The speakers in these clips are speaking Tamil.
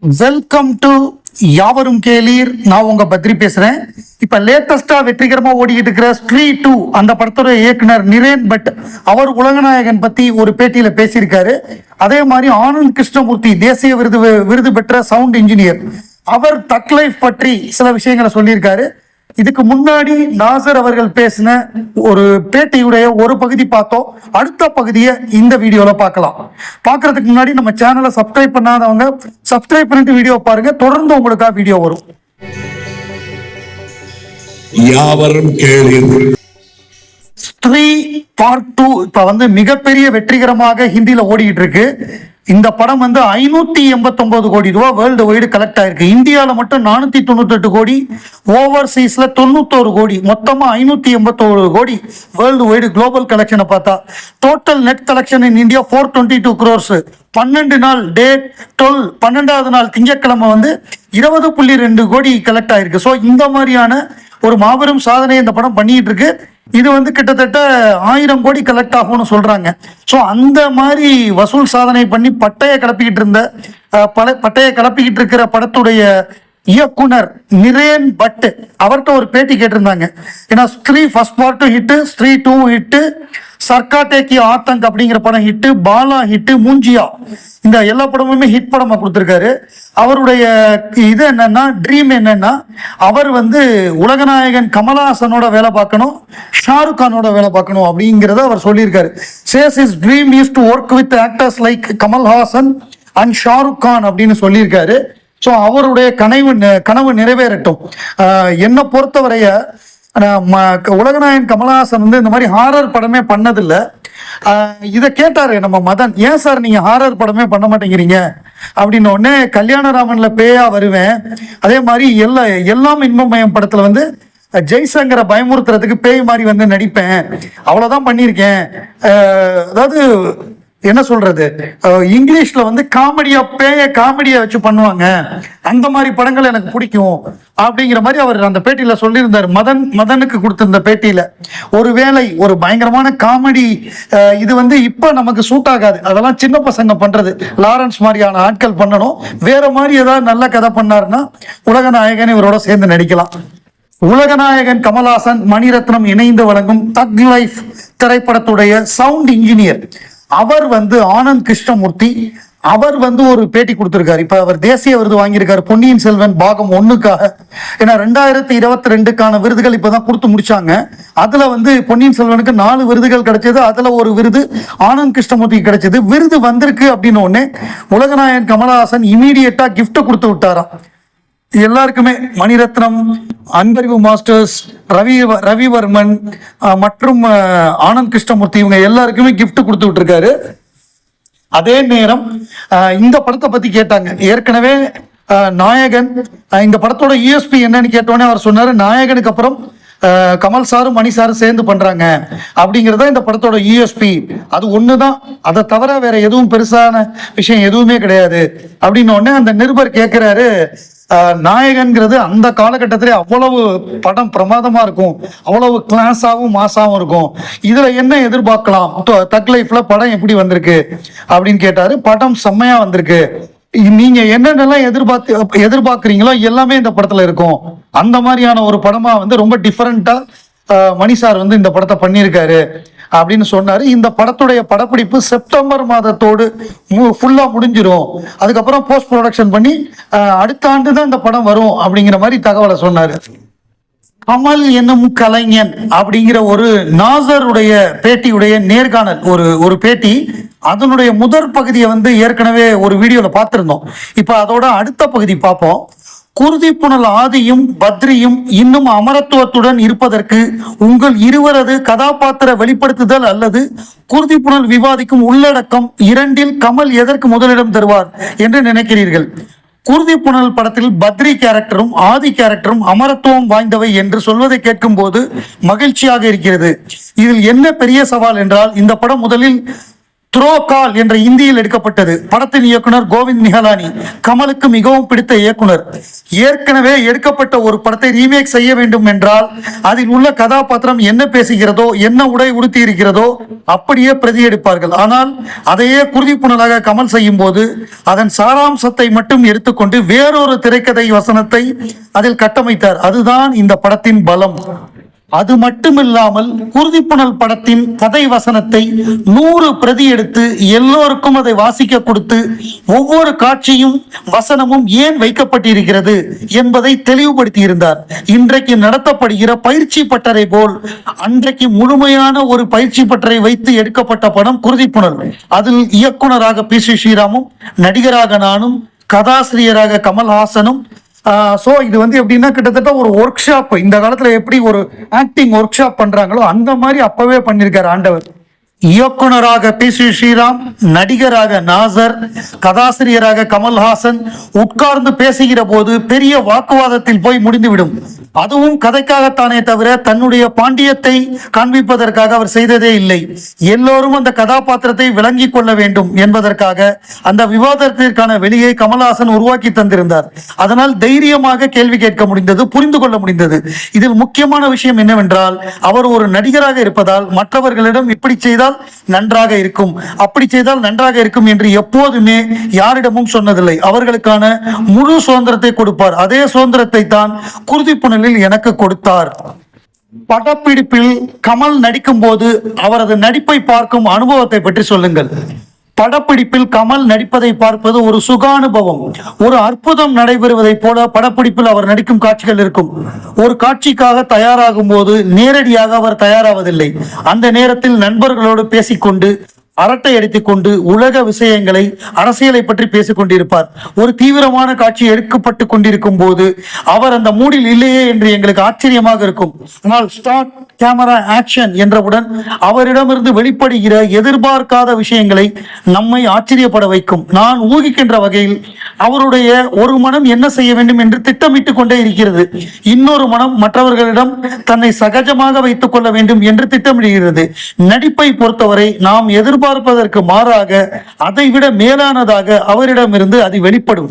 வெல்கம் டு யாவரும் கேளீர். நான் உங்க பத்ரி பேசுறேன். இப்ப லேட்டஸ்டா வெற்றிகரமா ஓடிக்கிட்டு இருக்கிற ஸ்ட்ரீ டூ அந்த படத்தோட இயக்குனர் நிரேன் பட் அவர் உலகநாயகன் பத்தி ஒரு பேட்டியில பேசியிருக்காரு. அதே மாதிரி ஆனந்த் கிருஷ்ணமூர்த்தி தேசிய விருது விருது பெற்ற சவுண்ட் இன்ஜினியர் அவர் தக் லைஃப் பற்றி சில விஷயங்களை சொல்லியிருக்காரு. இதுக்கு முன்னாடி நாசர் அவர்கள் பேசின ஒரு பேட்டையுடைய ஒரு பகுதி பார்த்தோம். அடுத்த பகுதியை இந்த வீடியோல பார்க்கலாம். பார்க்கறதுக்கு முன்னாடி நம்ம சேனலை சப்ஸ்கிரைப் பண்ணாதவங்க சப்ஸ்கிரைப் பண்ணிட்டு வீடியோ பாருங்க. தொடர்ந்து உங்களுக்காக வீடியோ வரும். யாவரும் கேளு த்ரீ பார்ட் டூ இப்போ வந்து மிகப்பெரிய வெற்றிகரமாக ஹிந்தியில் ஓடிட்டு இருக்கு இந்த படம் வந்து ஐநூத்தி எண்பத்தொன்பது கோடி ரூபா வேர்ல்டு வைடு கலெக்ட் ஆயிருக்கு. இந்தியாவில் மட்டும் நானூத்தி தொண்ணூத்தெட்டு கோடி ஓவர்சீஸ்ல தொண்ணூத்தோரு கோடி மொத்தமா ஐநூத்தி எண்பத்தோரு கோடி வேர்ல்டு வைடு குளோபல் கலெக்ஷனை பார்த்தா. Total net collection in India four twenty two crores பன்னெண்டு நாள் டேட் டுவெல் பன்னெண்டாவது நாள் திங்கட்கிழமை வந்து இருபது புள்ளி ரெண்டு கோடி கலெக்ட் ஆயிருக்கு. ஸோ இந்த மாதிரியான ஒரு மாபெரும் சாதனையை இந்த படம் பண்ணிட்டு இருக்கு இது வந்து கிட்டத்தட்ட ஆயிரம் கோடி கலெக்ட் ஆகும்னு சொல்றாங்க. ஸோ அந்த மாதிரி வசூல் சாதனை பண்ணி பட்டையை கிளப்பிக்கிட்டு இருந்த பல பட்டையை கிளப்பிக்கிட்டு இருக்கிற படத்துடைய இயக்குனர் நிரேன் பட் அவர்கிட்ட ஒரு பேட்டி கேட்டிருந்தாங்க. ஏன்னா Stree first பார்ட்டும் hit Stree two hit Sarkate ki Aatank அப்படிங்கிற படம் ஹிட்டு பாலா ஹிட்டு மூஞ்சியா? இந்த எல்லா படமுமே ஹிட் படமாக கொடுத்துருக்காரு. அவருடைய இது என்னன்னா ட்ரீம் என்னன்னா அவர் வந்து உலகநாயகன் கமலஹாசனோட வேலை பார்க்கணும் ஷாருக் கானோட வேலை பார்க்கணும் அப்படிங்கிறத அவர் சொல்லியிருக்காரு. Says is dream is to work with actors like Kamal Haasan and Shahrukh Khan அப்படின்னு சொல்லியிருக்காரு. ஸோ அவருடைய கனவு கனவு நிறைவேறட்டும். என்னை பொறுத்தவரைய ஆஹ் ம- உலகநாயகன் கமலஹாசன் வந்து இந்த மாதிரி ஹாரர் படமே பண்ணதில்லை. இதை கேட்டார் நம்ம மதன் ஏன் சார் நீங்கள் ஹாரர் படமே பண்ண மாட்டேங்கிறீங்க? அப்படின்னு உடனே கல்யாணராமனில் பேயாக வருவேன். அதே மாதிரி எல்லா எல்லாம் இன்பமயம் படத்தில் வந்து ஜெய்சங்கரை பயமுறுத்துறதுக்கு பேய் மாதிரி வந்து நடிப்பேன். அவ்வளோதான் பண்ணியிருக்கேன். அதாவது என்ன சொல்றது? இங்கிலீஷ்ல வந்து காமெடியா பேய காமெடியா வச்சு பண்ணுவாங்க. அந்த மாதிரி படங்கள் எனக்கு பிடிக்கும். அப்படிங்கிற மாதிரி அவர் அந்த பேட்டியில சொல்லியிருந்தார். மதன் மதனுக்கு கொடுத்திருந்த பேட்டியில. ஒருவேளை ஒரு பயங்கரமான காமெடி இது வந்து இப்ப நமக்கு சூட் ஆகாது. அதெல்லாம் சின்ன பசங்க பண்றது. லாரன்ஸ் மாதிரியான ஆட்கள் பண்ணணும். வேற மாதிரி ஏதாவது நல்ல கதை பண்ணாருன்னா உலக நாயகன் இவரோட சேர்ந்து நடிக்கலாம். உலகநாயகன் கமலாசன் மணிரத்னம் இணைந்து வழங்கும் தக் லைஃப் திரைப்படத்துடைய சவுண்ட் இன்ஜினியர் அவர் வந்து ஆனந்த் கிருஷ்ணமூர்த்தி அவர் வந்து ஒரு பேட்டி கொடுத்திருக்காரு. இப்ப அவர் தேசிய விருது வாங்கியிருக்காரு பொன்னியின் செல்வன் பாகம் ஒண்ணுக்காக. ஏன்னா ரெண்டாயிரத்தி இருபத்தி ரெண்டுக்கான விருதுகள் இப்பதான் கொடுத்து முடிச்சாங்க. அதுல வந்து பொன்னியின் செல்வனுக்கு நாலு விருதுகள் கிடைச்சது. அதுல ஒரு விருது ஆனந்த் கிருஷ்ணமூர்த்திக்கு கிடைச்சது. விருது வந்திருக்கு அப்படின்னு உடனே உலகநாயகன் கமலஹாசன் இமீடியட்டா gift கொடுத்து விட்டாராம். எல்லாருக்குமே மணிரத்னம் அன்பறிவு மாஸ்டர்ஸ் ரவி ரவிவர்மன் மற்றும் ஆனந்த் கிருஷ்ணமூர்த்தி இவங்க எல்லாருக்குமே கிஃப்ட் கொடுத்து விட்டுருக்காரு. அதே நேரம் இந்த படத்தை பத்தி கேட்டாங்க. ஏற்கனவே நாயகன் இந்த படத்தோட யூஎஸ்பி என்னன்னு கேட்டோன்னே அவர் சொன்னாரு நாயகனுக்கு அப்புறம் கமல் சாரும் மணி சாரும் சேர்ந்து பண்றாங்க. அப்படிங்கறத இந்த படத்தோட யூஎஸ்பி அது ஒண்ணுதான். அதை தவிர வேற எதுவும் பெருசான விஷயம் எதுவுமே கிடையாது. அப்படின்னு உடனே அந்த நிருபர் கேட்கிறாரு நாயகன்கிறது அந்த காலகட்டத்திலே அவ்வளவு படம் பிரமாதமா இருக்கும். அவ்வளவு கிளாஸாகவும் மாசாகவும் இருக்கும். இதுல என்ன எதிர்பார்க்கலாம்? தக் லைஃப்ல படம் எப்படி வந்திருக்கு? அப்படின்னு கேட்டாரு. படம் செம்மையா வந்திருக்கு. நீங்க என்னென்னலாம் எதிர்பார்த்து எதிர்பார்க்குறீங்களோ எல்லாமே இந்த படத்துல இருக்கும். அந்த மாதிரியான ஒரு படமா வந்து ரொம்ப டிஃபரெண்டா மணி சார் வந்து இந்த படத்தை பண்ணியிருக்காரு. அப்படின்னு சொன்னாரு. இந்த படத்துடைய படப்பிடிப்பு செப்டம்பர் மாதத்தோடு ஃபுல்லா முடிஞ்சிடும் அதுக்கப்புறம் போஸ்ட் ப்ரொடக்ஷன் பண்ணி அடுத்த ஆண்டு தான் இந்த படம் வரும் அப்படிங்கிற மாதிரி தகவலை சொன்னாரு. கமல் என்னும் கலைஞன் அப்படிங்கிற ஒரு நாசருடைய பேட்டியுடைய நேர்காணல் ஒரு ஒரு பேட்டி. அதனுடைய முதற் பகுதியை வந்து ஏற்கனவே ஒரு வீடியோல பார்த்திருந்தோம். இப்ப அதோட அடுத்த பகுதி பார்ப்போம். குருதி புனல் ஆதியும் பத்ரியும் இன்னும் அமரத்துவத்துடன் இருப்பதற்கு உங்கள் இருவரது கதாபாத்திர வெளிப்படுத்துதல் அல்லது குருதி புனல் விவாதிக்கும் உள்ளடக்கம் இரண்டில் கமல் எதற்கு முதலிடம் தருவார் என்று நினைக்கிறீர்கள்? குருதி புனல் படத்தில் பத்ரி கேரக்டரும் ஆதி கேரக்டரும் அமரத்துவம் வாய்ந்தவை என்று சொல்வதை கேட்கும் போது மகிழ்ச்சியாக இருக்கிறது. இதில் என்ன பெரிய சவால் என்றால் இந்த படம் முதலில் த்ரோ கால் என்ற இந்தியில் எடுக்கப்பட்டது. படத்தின் இயக்குனர் கோவிந்த் நிஹலானி கமலுக்கு மிகவும் பிடித்த இயக்குனர். ஏற்கனவே எடுக்கப்பட்ட ஒரு படத்தை ரீமேக் செய்ய வேண்டும் என்றால் அதில் உள்ள கதாபாத்திரம் என்ன பேசுகிறதோ என்ன உடை உடுத்தி இருக்கிறதோ அப்படியே பிரதி எடுப்பார்கள். ஆனால் அதையே குருதிப்புணலாக கமல் செய்யும் போது அதன் சாராம்சத்தை மட்டும் எடுத்துக்கொண்டு வேறொரு திரைக்கதை வசனத்தை அதில் கட்டமைத்தார். அதுதான் இந்த படத்தின் பலம். அது மட்டுமில்லாமல் குருதிப்புணல் படத்தின் கதை வசனத்தை நூறு பிரதி எடுத்து எல்லோருக்கும் அதை வாசிக்க கொடுத்து ஒவ்வொரு காட்சியும் வசனமும் ஏன் வைக்கப்பட்டிருக்கிறது என்பதை தெளிவுபடுத்தி இருந்தார் இன்றைக்கு நடத்தப்படுகிற பயிற்சி பட்டறை போல் அன்றைக்கு முழுமையான ஒரு பயிற்சி பட்டறை வைத்து எடுக்கப்பட்ட படம் குருதிப்புணல் அதில் இயக்குனராக பி சி ஸ்ரீராமும் நடிகராக நானும் கதாசிரியராக கமல்ஹாசனும் ஸோ இது வந்து எப்படின்னா கிட்டத்தட்ட ஒரு ஒர்க் ஷாப் இந்த காலத்துல எப்படி ஒரு ஆக்டிங் ஒர்க் ஷாப் பண்றாங்களோ அந்த மாதிரி அப்பவே பண்ணியிருக்காரு ஆண்டவர். இயக்குனராக பி. சி. ஸ்ரீராம் நடிகராக நாசர் கதாசிரியராக கமல்ஹாசன் உட்கார்ந்து பேசுகிற போது பெரிய வாக்குவாதத்தில் போய் முடிந்துவிடும். அதுவும் கதைக்காகத்தானே தவிர தன்னுடைய பாண்டியத்தை காண்பிப்பதற்காக அவர் செய்ததே இல்லை. எல்லோரும் அந்த கதாபாத்திரத்தை விளங்கிக் கொள்ள வேண்டும் என்பதற்காக அந்த விவாதத்திற்கான வெளியை கமல்ஹாசன் உருவாக்கி தந்திருந்தார். அதனால் தைரியமாக கேள்வி கேட்க முடிந்தது புரிந்து கொள்ள முடிந்தது. இதில் முக்கியமான விஷயம் என்னவென்றால் அவர் ஒரு நடிகராக இருப்பதால் மற்றவர்களிடம் இப்படி செய்தால் நன்றாக இருக்கும். அப்படி செய்தால் நன்றாக இருக்கும் என்று எப்போதுமே யாரிடமும் சொன்னதில்லை. அவர்களுக்கான முழு சுதந்திரத்தை கொடுப்பார். அதே சுதந்திரத்தை தான் குருதிப்புணலில் எனக்கு கொடுத்தார். படப்பிடிப்பில் கமல் நடிக்கும் போது அவரது நடிப்பை பார்க்கும் அனுபவத்தை பற்றி சொல்லுங்கள். படப்பிடிப்பில் கமல் நடிப்பதை பார்ப்பது ஒரு சுகானுபவம். ஒரு அற்புதம் நடைபெறுவதைப் போல படப்பிடிப்பில் அவர் நடிக்கும் காட்சிகள் இருக்கும். ஒரு காட்சிக்காக தயாராகும் போது நேரடியாக அவர் தயாராவதில்லை. அந்த நேரத்தில் நண்பர்களோடு பேசிக்கொண்டு அரட்டை அடித்துக் கொண்டு உலக விஷயங்களை அரசியலை பற்றி பேசிக் கொண்டிருப்பார் ஒரு தீவிரமான காட்சி எடுக்கப்பட்டு கொண்டிருக்கும் போது அவர் அந்த மூடில் இல்லையே என்று எங்களுக்கு ஆச்சரியமாக இருக்கும். ஆனால் ஸ்டார்ட் கேமரா ஆக்ஷன் என்றவுடன் அவரிடமிருந்து வெளிப்படுகிற எதிர்பார்க்காத விஷயங்களை நம்மை ஆச்சரியப்பட வைக்கும். நான் ஊகிக்கின்ற வகையில் அவருடைய ஒரு மனம் என்ன செய்ய வேண்டும் என்று திட்டமிட்டுக் கொண்டே இருக்கிறது. இன்னொரு மனம் மற்றவர்களிடம் தன்னை சகஜமாக வைத்துக் கொள்ள வேண்டும் என்று திட்டமிடுகிறது. நடிப்பை பொறுத்தவரை நாம் எதிர்பார்ப்பதற்கு மாறாக அதைவிட மேலானதாக அவரிடமிருந்து அது வெளிப்படும்.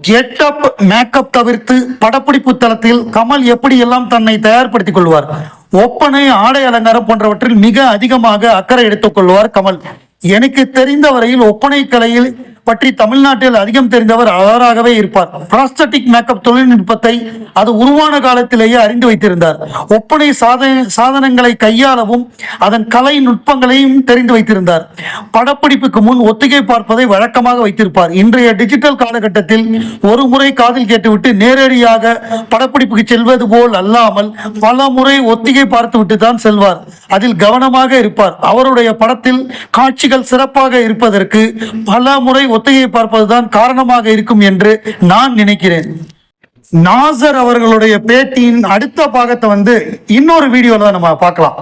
கெட்டப் மேக்கப் தவிர்த்து படப்பிடிப்பு தளத்தில் கமல் எப்படியெல்லாம் தன்னை தயார்படுத்திக் கொள்வார்? ஒப்பனை ஆடை அலங்காரம் போன்றவற்றில் மிக அதிகமாக அக்கறை எடுத்துக் கொள்வார் கமல். எனக்கு தெரிந்த வரையில் ஒப்பனை கலையில் பற்றி தமிழ்நாட்டில் அதிகம் தெரிந்தவர் அவராகவே இருப்பார். பிராஸ்தட்டிக் மேக்கப் தொழில்நுட்பத்தை அது உருவான காலத்திலேயே அறிந்து வைத்திருந்தார். ஒப்பனை சாதன சாதனங்களை கையாளவும் அதன் கலை நுட்பங்களையும் தெரிந்து வைத்திருந்தார். படப்பிடிப்புக்கு முன் ஒத்திகை பார்ப்பதை வழக்கமாக வைத்திருப்பார். இன்றைய டிஜிட்டல் காலகட்டத்தில் ஒரு முறை காதில் கேட்டுவிட்டு நேரடியாக படப்பிடிப்புக்கு செல்வது போல் அல்லாமல் பல முறை ஒத்திகை பார்த்துவிட்டு தான் செல்வார். அதில் கவனமாக இருப்பார். அவருடைய படத்தில் காட்சிகள் சிறப்பாக இருப்பதற்கு பல முறை ஒத்திகை பார்ப்பதுதான் காரணமாக இருக்கும் என்று நான் நினைக்கிறேன். நாசர் அவர்களுடைய பேட்டியின் அடுத்த பாகத்தை வந்து இன்னொரு வீடியோல நம்ம பார்க்கலாம்.